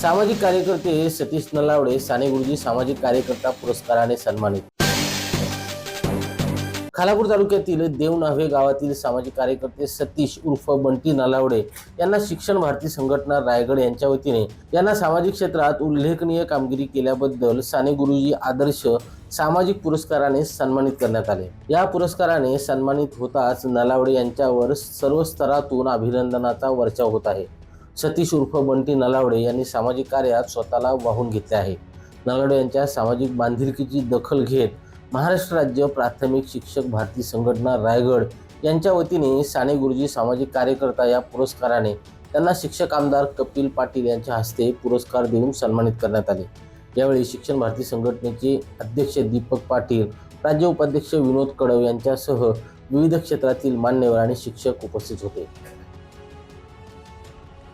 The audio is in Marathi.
सामाजिक कार्यकर्ते सतीश नलावडे साने गुरुजी सामाजिक कार्यकर्ता पुरस्काराने सन्मानित. खालापूर तालुक्यातील देवनावे गावातील सामाजिक कार्यकर्ते सतीश उर्फ बंटी नलावडे यांना शिक्षण भारती संघटना रायगड यांच्या वतीने यांना सामाजिक क्षेत्रात उल्लेखनीय कामगिरी केल्याबद्दल साने गुरुजी आदर्श सामाजिक पुरस्काराने सन्मानित करण्यात आले. या पुरस्काराने सन्मानित होताच नलावडे यांच्यावर सर्व स्तरातून अभिनंदनाचा वर्षाव होत आहे. सतीश उर्फ बंटी नलावडे यांनी सामाजिक कार्यात स्वतःला वाहून घेतले आहे. नलावडे यांच्या सामाजिक बांधिलकीची दखल घेत महाराष्ट्र राज्य प्राथमिक शिक्षक भारती संघटना रायगड यांच्या वतीने साने गुरुजी सामाजिक कार्यकर्ता या पुरस्काराने त्यांना शिक्षक आमदार कपिल पाटील यांच्या हस्ते पुरस्कार देऊन सन्मानित करण्यात आले. यावेळी शिक्षण भारती संघटनेचे अध्यक्ष दीपक पाटील राज्य उपाध्यक्ष विनोद कडव यांच्यासह विविध क्षेत्रातील मान्यवर आणि शिक्षक उपस्थित होते.